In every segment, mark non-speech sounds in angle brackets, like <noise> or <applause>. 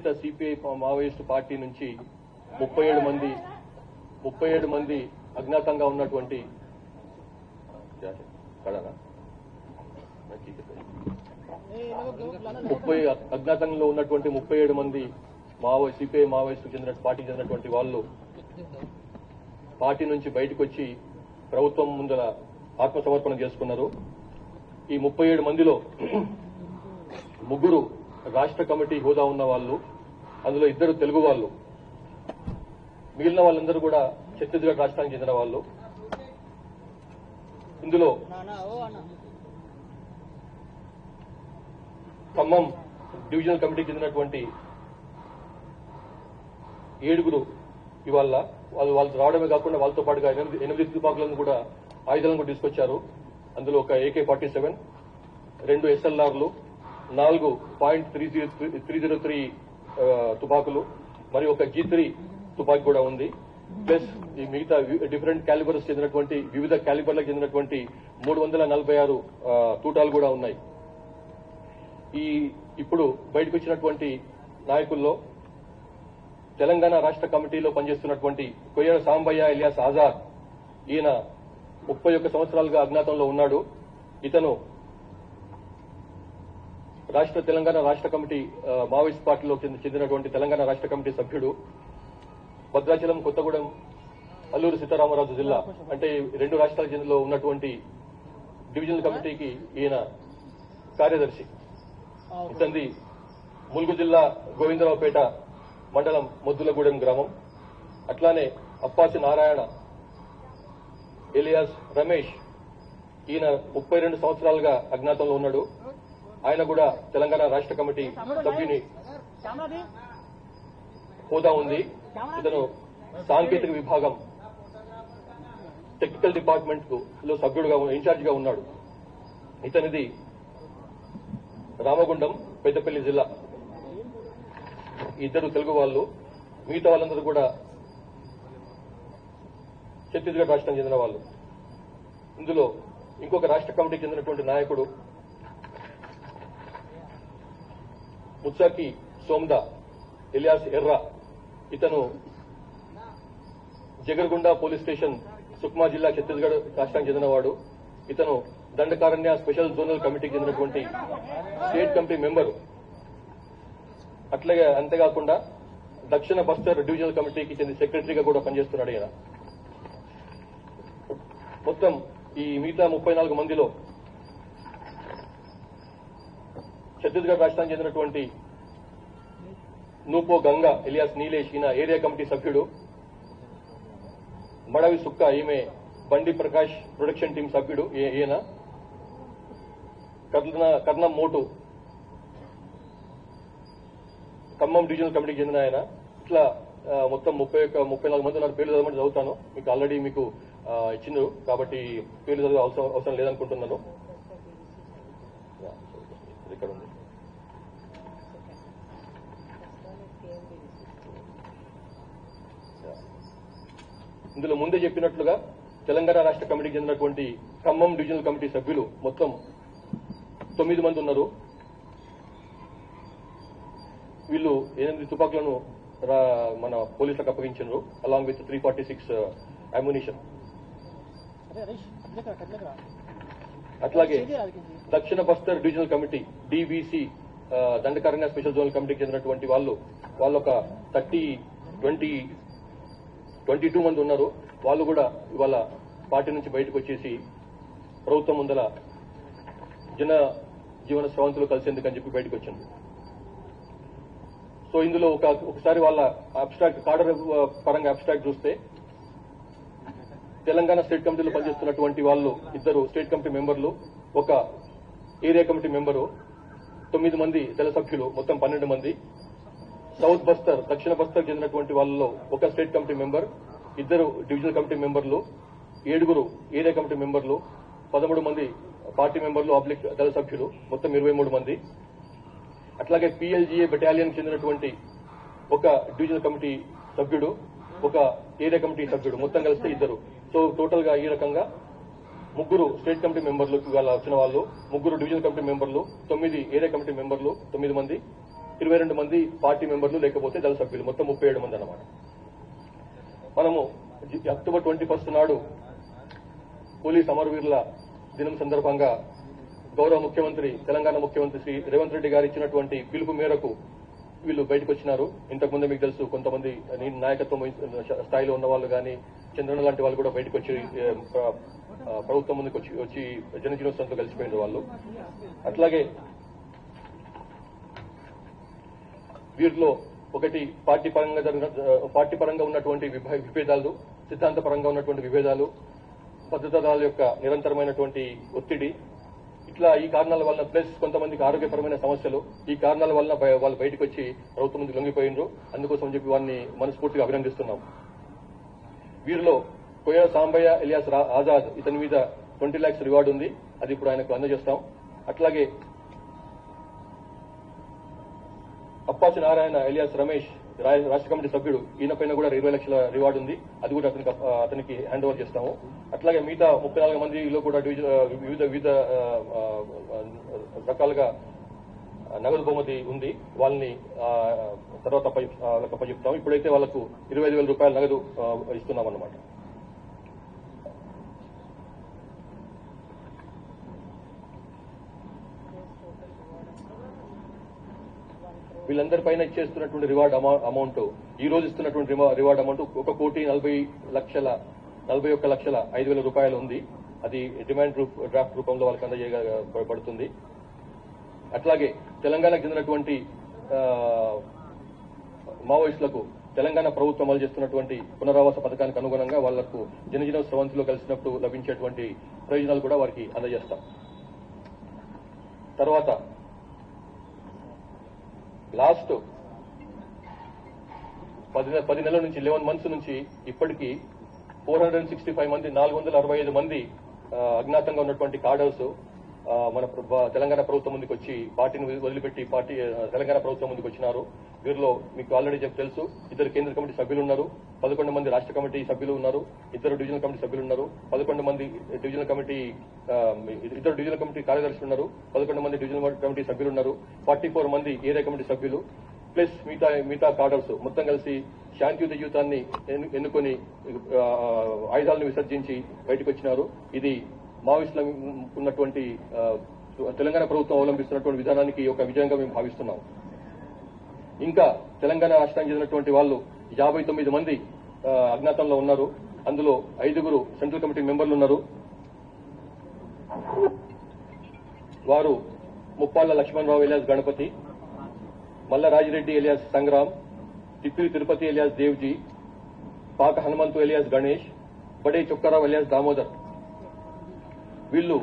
నిషేధిత CPI Maoist party నుంచి ముప్పై ఏడు మంది ముప్పై ఏడు మంది అజ్ఞాతంగా ఉన్నటువంటి ముప్పై అజ్ఞాతంలో ఉన్నటువంటి ముప్పై ఏడు మంది మావో సిపిఐ మావోయిస్టు చెందిన పార్టీకి చెందినటువంటి వాళ్ళు పార్టీ నుంచి బయటకు వచ్చి ప్రభుత్వం ముందర ఆత్మసమర్పణ చేసుకున్నారు. ఈ ముప్పై ఏడు మందిలో ముగ్గురు రాష్ట్ర కమిటీ హోదా ఉన్న వాళ్ళు అందులో ఇద్దరు తెలుగు వాళ్ళు. మిగిలిన వాళ్ళందరూ కూడా ఛత్తీస్గఢ్ రాష్ట్రానికి చెందిన వాళ్ళు. ఇందులో ఖమ్మం డివిజనల్ కమిటీకి చెందినటువంటి ఏడుగురు ఇవాళ వాళ్ళు వాళ్ళు రావడమే కాకుండా వాళ్ళతో పాటుగా ఎనిమిది ఎనిమిది తుపాకులను కూడా ఆయుధాలను కూడా తీసుకొచ్చారు. అందులో ఒక ఏకే ఫార్టీ సెవెన్ రెండు ఎస్ఎల్ఆర్లు నాలుగు point three zero three zero three తుపాకులు మరియు ఒక జీ త్రీ తుపాకి కూడా ఉంది. ప్లస్ ఈ మిగతా డిఫరెంట్ క్యాలిబర్స్ చెందినటువంటి వివిధ క్యాలిబర్లకు చెందినటువంటి మూడు వందల నలభై ఆరు తూటాలు కూడా ఉన్నాయి. ఈ ఇప్పుడు బయటకు వచ్చినటువంటి నాయకుల్లో తెలంగాణ రాష్ట్ర కమిటీలో పనిచేస్తున్నటువంటి కొయ్యర సాంబయ్య ఇలియాస్ ఆజాద్ ఈయన ముప్పై ఒక్క సంవత్సరాలుగా అజ్ఞాతంలో ఉన్నాడు. ఇతను రాష్ట్ర తెలంగాణ రాష్ట్ర కమిటీ మావోయిస్ట్ పార్టీలో చెంది- చెందినటువంటి తెలంగాణ రాష్ట్ర కమిటీ సభ్యుడు భద్రాచలం కొత్తగూడెం అల్లూరు సీతారామరాజు జిల్లా అంటే రెండు రాష్ట్రాల జిల్లాలో ఉన్నటువంటి డివిజనల్ కమిటీకి ఈయన కార్యదర్శి. ఇతంది ములుగు జిల్లా గోవిందరావుపేట మండలం మొద్దులగూడెం గ్రామం. అట్లానే అప్పాచి నారాయణ ఎలియాస్ రమేష్ ఈయన ముప్పై రెండు సంవత్సరాలుగా అజ్ఞాతంలో ఉన్నాడు. ఆయన కూడా తెలంగాణ రాష్ట్ర కమిటీ సభ్యుని హోదా ఉంది. ఇతను సాంకేతిక విభాగం టెక్నికల్ డిపార్ట్మెంట్కు లో సభ్యుడుగా ఇన్ఛార్జ్గా ఉన్నాడు. ఇతనిది రామగుండం పెద్దపల్లి జిల్లా. ఇద్దరు తెలుగు వాళ్ళు. మిగతా వాళ్ళందరూ కూడా ఛత్తీస్గఢ్ రాష్ట్రం చెందిన వాళ్ళు. ఇందులో ఇంకొక రాష్ట్ర కమిటీకి చెందినటువంటి నాయకుడు ముత్సాకి సోమ్దా ఎలియాస్ ఎర్రా ఇతను జగర్గుండ పోలీస్ స్టేషన్ సుక్మా జిల్లా ఛత్తీస్గఢ్ రాష్ట్రానికి చెందినవాడు ఇతను దండకారణ్య స్పెషల్ జోనల్ కమిటీకి చెందినటువంటి స్టేట్ కమిటీ మెంబరు. అట్లాగే అంతేకాకుండా దక్షిణ బస్తర్ డివిజనల్ కమిటీకి చెందిన సెక్రటరీగా కూడా పనిచేస్తున్నాడు ఈయన. మొత్తం ఈ మిగతా ముప్పై నాలుగు మందిలో ఛత్తీస్గఢ్ రాష్ట్రానికి చెందినటువంటి నూపో గంగా ఎలియాస్ నీలేష్ ఈయన ఏరియా కమిటీ సభ్యుడు మడవి సుక్క ఈమె బండి ప్రకాష్ ప్రొడక్షన్ టీం సభ్యుడు ఈ- ఈయన కర్ణం మోటు ఖమ్మం డివిజనల్ కమిటీకి చెందిన ఆయన ఇట్లా మొత్తం ముప్పై ఒక్క ముప్పై నాలుగు మంది ఉన్నారు పేర్లు చదవమని చదువుతాను మీకు ఆల్రెడీ మీకు ఇచ్చిండ్రు కాబట్టి పేర్లు చదివే అవసరం అవసరం లేదనుకుంటున్నాను ఇక్కడ ఉంది ఇందులో ముందే చెప్పినట్లుగా తెలంగాణ రాష్ట్ర కమిటీకి చెందినటువంటి ఖమ్మం డివిజనల్ కమిటీ సభ్యులు మొత్తం తొమ్మిది మంది ఉన్నారు. వీళ్ళు ఎనిమిది తుపాకులను మన పోలీసులకు అప్పగించారు along with three forty six ammunition అట్లాగే దక్షిణ Bastar divisional committee DBC uh, Dandakaranya special zonal కమిటీకి చెందినటువంటి వాళ్ళు వాళ్ళొక థర్టీ ట్వంటీ ట్వంటీ టూ మంది ఉన్నారు. వాళ్ళు కూడా ఇవాళ పార్టీ నుంచి బయటకు వచ్చేసి ప్రభుత్వం ముందల జన జీవన స్రవంతులు కలిసేందుకు అని చెప్పి బయటకు వచ్చింది సో ఇందులో ఒక ఒకసారి వాళ్ళ అబ్స్ట్రాక్ట్ కార్డర్ uh, పరంగా అబ్స్ట్రాక్ట్ చూస్తే తెలంగాణ స్టేట్ కమిటీలో పనిచేస్తున్నటువంటి వాళ్ళు ఇద్దరు స్టేట్ కమిటీ మెంబర్లు ఒక ఏరియా కమిటీ మెంబరు తొమ్మిది మంది తెల సభ్యులు మొత్తం పన్నెండు మంది. సౌత్ బస్తర్ దక్షిణ బస్తర్ చెందినటువంటి వాళ్ళలో ఒక స్టేట్ కమిటీ మెంబర్ ఇద్దరు డివిజనల్ కమిటీ మెంబర్లు ఏడుగురు ఏరియా కమిటీ మెంబర్లు పదమూడు మంది పార్టీ మెంబర్లు పబ్లిక్ దళ సభ్యులు మొత్తం ఇరవై మూడు మంది. అట్లాగే పిఎల్జీఏ బెటాలియన్ చెందినటువంటి ఒక డివిజనల్ కమిటీ సభ్యుడు ఒక ఏరియా కమిటీ సభ్యుడు మొత్తం కలిస్తే ఇద్దరు. సో టోటల్గా ఈ రకంగా ముగ్గురు స్టేట్ కమిటీ మెంబర్లు ఇవాళ వచ్చిన వాళ్ళు ముగ్గురు డివిజనల్ కమిటీ మెంబర్లు తొమ్మిది ఏరియా కమిటీ మెంబర్లు తొమ్మిది మంది. ఇరవై రెండు మంది పార్టీ మెంబర్లు లేకపోతే దళ సభ్యులు. మొత్తం ముప్పై ఏడు మంది అన్నమాట. మనము అక్టోబర్ ట్వంటీ ఫస్ట్ నాడు పోలీస్ అమరవీరుల దినం సందర్భంగా గౌరవ ముఖ్యమంత్రి తెలంగాణ ముఖ్యమంత్రి శ్రీ రేవంత్ రెడ్డి గారు ఇచ్చినటువంటి పిలుపు మేరకు వీళ్ళు బయటకు వచ్చినారు ఇంతకుముందు మీకు తెలుసు కొంతమంది నాయకత్వం స్థాయిలో ఉన్న వాళ్ళు కానీ చంద్రన లాంటి వాళ్ళు కూడా బయటకు వచ్చి ప్రభుత్వం ముందుకు వచ్చి వచ్చి జనజీవోత్సవంతో కలిసిపోయిన వాళ్ళు. అట్లాగే వీరిలో ఒకటి పార్టీ పరంగా జరిగిన పార్టీ పరంగా ఉన్నటువంటి విభ- విభేదాలు సిద్ధాంత పరంగా ఉన్నటువంటి విభేదాలు భద్రతా యొక్క నిరంతరమైనటువంటి ఒత్తిడి. ఇట్లా ఈ కారణాల వల్ల ప్లస్ కొంతమందికి ఆరోగ్యపరమైన సమస్యలు. ఈ కారణాల వల్ల బయ- వాళ్ళు బయటకు వచ్చి ప్రభుత్వం ముందు లొంగిపోయినరు అందుకోసం చెప్పి వారిని మనస్ఫూర్తిగా అభినందిస్తున్నాం. వీరిలో కొయ్య సాంబయ్య ఎలియాస్ రా- ఆజాద్ ఇతని మీద ట్వంటీ ల్యాక్స్ రివార్డు ఉంది. అది ఇప్పుడు ఆయనకు అందజేస్తాం. అట్లాగే అప్పాసి నారాయణ ఎలియాస్ రమేష్ రాష్ట్ర కమిటీ సభ్యుడు ఈయన పైన కూడా ఇరవై లక్షల రివార్డు ఉంది. అది కూడా అతనికి అతనికి హ్యాండ్ ఓవర్ చేస్తాము. అట్లాగే మిగతా ముప్పై నాలుగు మందిలో కూడా వివిధ వివిధ రకాలుగా నగదు బహుమతి ఉంది. వాళ్ళని తర్వాత అప్ప- ఇప్పుడైతే వాళ్ళకు ఇరవై ఐదు వేల రూపాయల నగదు ఇస్తున్నాం అన్నమాట వీళ్ళందరి పైన ఇచ్చేస్తున్నటువంటి రివార్డ్ అమౌ- అమౌంట్ ఈ రోజు ఇస్తున్నటువంటి రివార్డ్ అమౌంట్ ఒక కోటి నలభై లక్షల నలభై ఒక్క లక్షల ఐదు వేల రూపాయలు ఉంది. అది డిమాండ్ డ్రాఫ్ట్ రూపంలో వాళ్ళకి అందజేయబడుతుంది అట్లాగే తెలంగాణకు చెందినటువంటి మావోయిస్టులకు తెలంగాణ ప్రభుత్వం అమలు చేస్తున్నటువంటి పునరావాస పథకానికి అనుగుణంగా వాళ్ళకు జనజీవన స్రవంతిలో కలిసినప్పుడు లభించేటువంటి ప్రయోజనాలు కూడా వారికి అందజేస్తాం. తర్వాత లాస్ట్ పది పది నెలల నుంచి లెవెన్ మంత్స్ నుంచి ఇప్పటికీ ఫోర్ హండ్రెడ్ సిక్స్టీ ఫైవ్ మంది నాలుగు వందల అరవై ఐదు మంది అజ్ఞాతంగా ఉన్నటువంటి కార్డర్స్ మన తెలంగాణ ప్రభుత్వం ముందుకు వచ్చి పార్టీని వదిలిపెట్టి పార్టీ తెలంగాణ ప్రభుత్వం ముందుకు వచ్చినారు వీరిలో మీకు ఆల్రెడీ చెప్పి తెలుసు. ఇద్దరు కేంద్ర కమిటీ సభ్యులు ఉన్నారు. పదకొండు మంది రాష్ట్ర కమిటీ సభ్యులు ఉన్నారు. ఇద్దరు డివిజనల్ కమిటీ సభ్యులు ఉన్నారు. పదకొండు మంది డివిజనల్ కమిటీ ఇద్దరు డివిజనల్ కమిటీ కార్యదర్శులు ఉన్నారు. పదకొండు మంది డివిజనల్ కమిటీ సభ్యులు ఉన్నారు. ఫార్టీ ఫోర్ మంది ఏరియా కమిటీ సభ్యులు ప్లస్ మిగతా మిగతా కార్డర్స్ మొత్తం కలిసి శాంతియుత జీవితాన్ని ఎన్నుకొని ఆయుధాలను విసర్జించి బయటకు వచ్చినారు ఇది మావోయిస్టుల ఉన్నటువంటి తెలంగాణ ప్రభుత్వం అవలంబిస్తున్నటువంటి విధానానికి ఒక విజయంగా మేము భావిస్తున్నాం. ఇంకా తెలంగాణ రాష్ట్రానికి చెందినటువంటి వాళ్ళు యాభై తొమ్మిది మంది అజ్ఞాతంలో ఉన్నారు. అందులో ఐదుగురు సెంట్రల్ కమిటీ మెంబర్లు ఉన్నారు. వారు Muppalla Lakshmana Rao alias Ganapathy Malla Raji Reddy alias Sangram Thippiri Tirupathi alias Devuji Paka Hanumanthu alias Ganesh Bade Chokka Rao alias Damodar. వీళ్ళు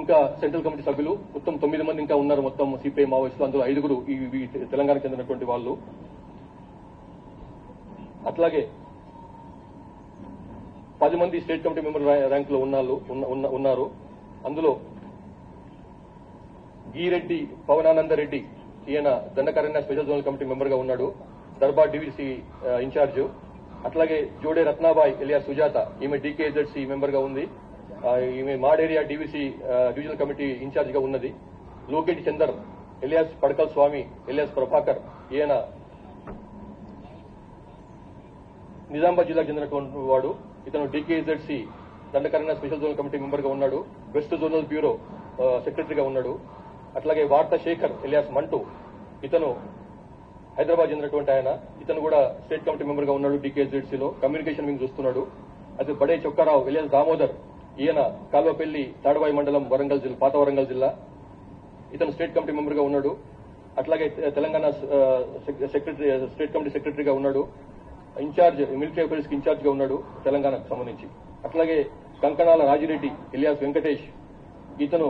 ఇంకా సెంట్రల్ కమిటీ సభ్యులు మొత్తం తొమ్మిది మంది ఇంకా ఉన్నారు మొత్తం సిపిఐ మావోయిస్టులు. అందులో ఐదుగురు ఈ తెలంగాణకు చెందినటువంటి వాళ్ళు. అట్లాగే పది మంది స్టేట్ కమిటీ మెంబర్ ర్యాంక్లో ఉన్నారు. అందులో గీరెడ్డి పవనానంద రెడ్డి ఈయన దండకరణ్య స్పెషల్ జోనల్ కమిటీ మెంబర్గా ఉన్నాడు. Darbar DVC in charge. అట్లాగే జోడే రత్నాబాయ్ ఎలియా సుజాత ఈమె డీకేజెడ్సీ మెంబర్గా ఉంది. ఈమె మాడేరియా డివిసి డివిజనల్ కమిటీ ఇన్ఛార్జ్గా ఉన్నది. లోకేటి చందర్ ఎలియాస్ పడకల్ స్వామి ఎలియాస్ ప్రభాకర్ ఈయన నిజామాబాద్ జిల్లాకు చెందినటువంటి వాడు. ఇతను DKZC Dandakaranya special zonal committee మెంబర్గా ఉన్నాడు. వెస్ట్ జోనల్ బ్యూరో సెక్రటరీగా ఉన్నాడు. అట్లాగే వార్త శేఖర్ ఎలియాస్ మంటూ. ఇతను హైదరాబాద్ చెందినటువంటి ఆయన. ఇతను కూడా స్టేట్ కమిటీ మెంబర్గా ఉన్నాడు డికేజెడ్సీలో కమ్యూనికేషన్ వింగ్ చూస్తున్నాడు. అది బడే చొక్కారావు ఎలియాస్ దామోదర్. ఈయన కాల్వపల్లి తాడవాయి మండలం వరంగల్ జిల్లా పాత వరంగల్ జిల్లా. ఇతను స్టేట్ కమిటీ మెంబర్గా ఉన్నాడు. అట్లాగే తెలంగాణ సెక్రటరీ స్టేట్ కమిటీ సెక్రటరీగా ఉన్నాడు. ఇన్ఛార్జ్ మిలిటరీ అఫైర్స్కి ఇన్ఛార్జ్గా ఉన్నాడు తెలంగాణకు సంబంధించి. అట్లాగే కంకణాల రాజిరెడ్డి ఇలియాస్ వెంకటేష్ ఇతను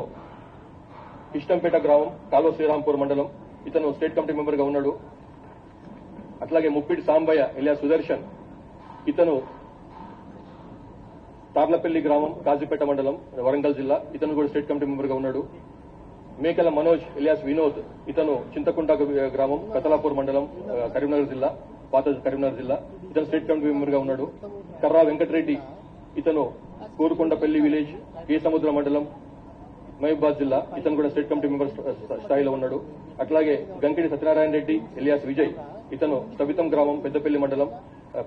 ఇష్టంపేట గ్రామం కాలువ శ్రీరాంపూర్ మండలం. ఇతను స్టేట్ కమిటీ మెంబర్గా ఉన్నాడు. అట్లాగే ముప్పిడి సాంబయ్య ఇలియాస్ సుదర్శన్. ఇతను తార్లపల్లి గ్రామం కాజీపేట మండలం వరంగల్ జిల్లా. ఇతను కూడా స్టేట్ కమిటీ మెంబర్గా ఉన్నాడు. మేకల మనోజ్ ఇలియాస్ వినోద్ ఇతను చింతకుంట గ్రామం కతలాపూర్ మండలం కరీంనగర్ జిల్లా పాత కరీంనగర్ జిల్లా. ఇతను స్టేట్ కమిటీ మెంబర్గా ఉన్నాడు. కర్రా వెంకటరెడ్డి ఇతను కోరుకొండపల్లి విలేజ్ కే సముద్ర మండలం మహబూబాద్ జిల్లా. ఇతను కూడా స్టేట్ కమిటీ మెంబర్ స్థాయిలో ఉన్నాడు. అట్లాగే గంకిడి సత్యనారాయణ రెడ్డి ఎలియాస్ విజయ్. ఇతను స్థవితం గ్రామం పెద్దపల్లి మండలం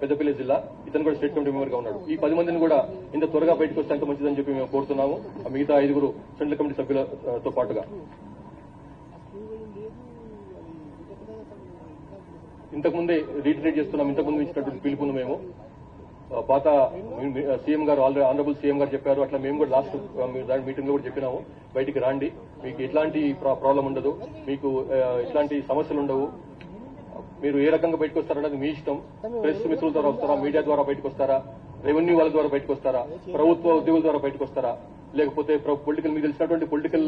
పెద్దపల్లి జిల్లా. ఇతను కూడా స్టేట్ కమిటీ మెంబర్గా ఉన్నాడు. ఈ పది మందిని కూడా ఇంత త్వరగా బయటకు వస్తే అంత మంచిదని చెప్పి మేము కోరుతున్నాము. ఆ మిగతా ఐదుగురు సెంట్రల్ కమిటీ సభ్యులతో పాటుగా. ఇంతకుముందే రీట్రేట్ చేస్తున్నాం. ఇంతకుముందు ఇచ్చినటువంటి పిలుపును మేము. పాత సీఎం గారు ఆల్రెడీ ఆనరబుల్ సీఎం గారు చెప్పారు. అట్లా మేము కూడా లాస్ట్ దాని మీటింగ్లో కూడా చెప్పినాము. బయటికి రాండి. మీకు ఎట్లాంటి ప్రాబ్లం ఉండదు. మీకు ఎట్లాంటి సమస్యలు ఉండవు. మీరు ఏ రకంగా బయటకు వస్తారన్నది మీ ఇష్టం. ప్రెస్ మిత్రుల ద్వారా వస్తారా? మీడియా ద్వారా బయటకు వస్తారా రెవెన్యూ వాళ్ళ ద్వారా బయటకు వస్తారా ప్రభుత్వ ఉద్యోగుల ద్వారా బయటకు వస్తారా లేకపోతే పొలిటికల్ మీకు తెలిసినటువంటి పొలిటికల్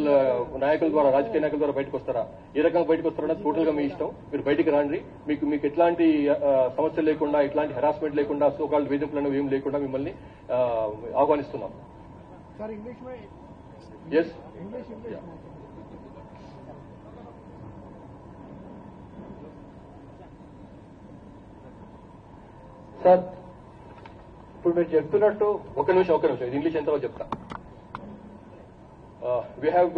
నాయకుల ద్వారా రాజకీయ నాయకుల ద్వారా బయటకు వస్తారా ఏ రకంగా బయటకు వస్తారన్నది టోటల్గా మీ ఇష్టం. మీరు బయటికి రండి. మీకు మీకు ఎట్లాంటి సమస్య లేకుండా ఎట్లాంటి హెరాస్మెంట్ లేకుండా సోకాళ్ళు వేధింపులు అనేవి ఏం లేకుండా మిమ్మల్ని ఆహ్వానిస్తున్నాం. ఎస్ సార్ ఇప్పుడు మీరు చెప్తున్నట్టు ఒక నిమిషం ఒక నిమిషం ఇది ఇంగ్లీష్ ఎంతలో చెప్తా? We have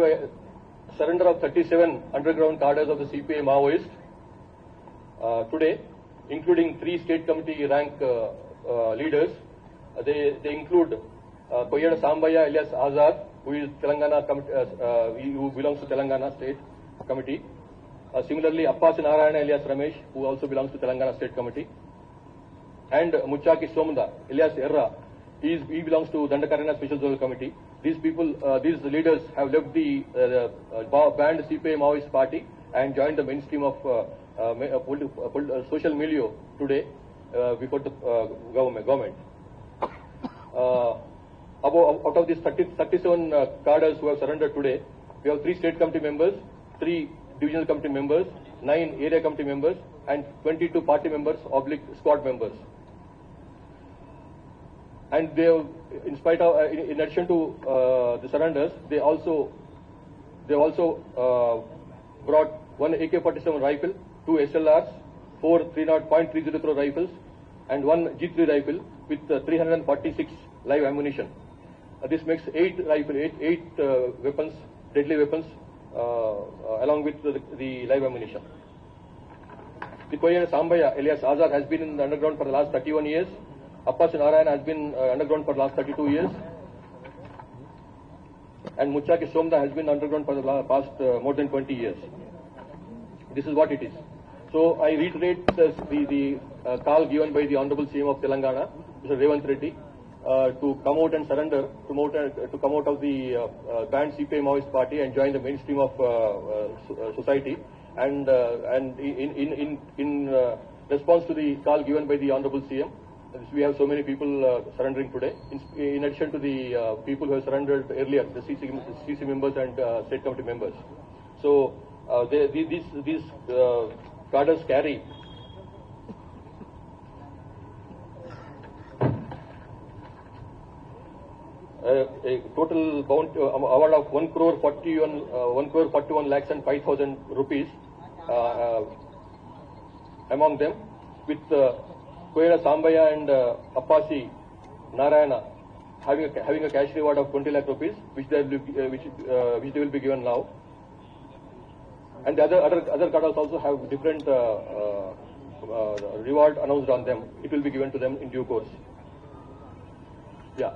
surrender of thirty seven underground cadres of the CPI Maoist today including three state committee rank leaders they they include Koyyada Sambaiah alias Azad who is Telangana who belongs to Telangana state committee similarly Appasi Narayana alias Ramesh who also belongs to Telangana state committee and Muchaki Somda, Elias Erra, he, he belongs to Dandakarana Special Zonal Committee. These people, uh, these leaders have left the uh, uh, banned CPI Maoist party and joined the mainstream of uh, uh, social milieu today before the government. government. <coughs> Above, out of these 30, 37 uh, cadres who have surrendered today, we have three state committee members, three divisional committee members, nine area committee members, and 22 party members, oblique squad members and they in spite of, uh, in, in addition to uh, the surrenders, they also they also uh, brought one AK-47 rifle, two SLRs, four 30.303 rifles, and one G3 rifle with uh, 346 live ammunition. Uh, this makes eight rifle, eight, eight uh, weapons, deadly weapons, along with the, the live ammunition. The Koyana Sambaya, alias Azad, has been in the underground for the last 31 years. Appas Narayana has been uh, underground for the last 32 years. And Muchaki Somda has been underground for the past uh, more than 20 years. This is what it is. So I reiterate the, the, the uh, call given by the Honorable CM of Telangana, Mr. Revant Reddy, uh, to come out and surrender, to uh, to come out of the uh, uh, banned CPI Maoist party and join the mainstream of uh, uh, uh, society. And, uh, and in, in, in, in uh, response to the call given by the Honorable CM, we have so many people uh, surrendering today. In, in addition to the uh, people who have surrendered earlier, the CC, CC members and uh, state committee members. So uh, they, these these uh, cadres carry a total bound, uh, award of 1 crore 41, uh, 1 crore 41 lakhs and 5,000 rupees uh, uh, among them with uh, Koyera Sambaya and uh, Appasi Narayana having a, having a cash reward of 20 lakh rupees which they will be, uh, which, uh, which they will be given now. And the other other other cadres also have different uh, uh, uh, reward announced on them. It will be given to them in due course. Yeah.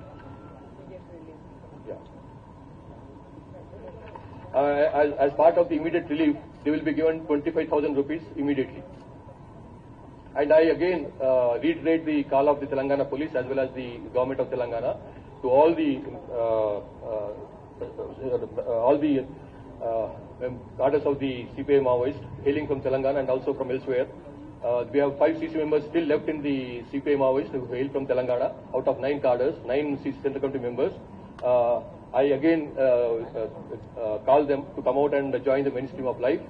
As, as part of the immediate relief, they will be given 25,000 rupees immediately. And I again uh, reiterate the call of the Telangana police as well as the government of Telangana to all the uh, uh, uh, all the uh, mem- cadres of the CPI Maoist hailing from Telangana and also from elsewhere. Uh, we have five CC members still left in the CPI Maoist who hail from Telangana out of nine cadres, nine CC Central Committee members. I again uh, uh, uh, call them to come out and join the mainstream of life.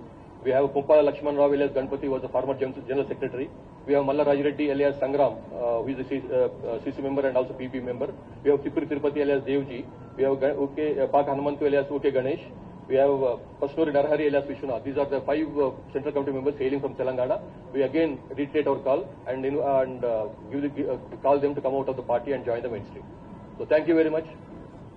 We have Pumpala Lakshman Rao alias Ganpati was the former Gen- Secretary. We have Malla Rajireddy alias Sangram, uh, who is a C- uh, CC member and also PP member. We have Tipuri Tirupati alias Devji. We have OK, uh, Pak Hanumantu alias OK Ganesh. We have uh, Pasnuri Narhari alias Vishwanath. These are the five uh, Central Committee members hailing from Telangana. We again reiterate our call and, and give the, call them to come out of the party and join the mainstream. So thank you very much.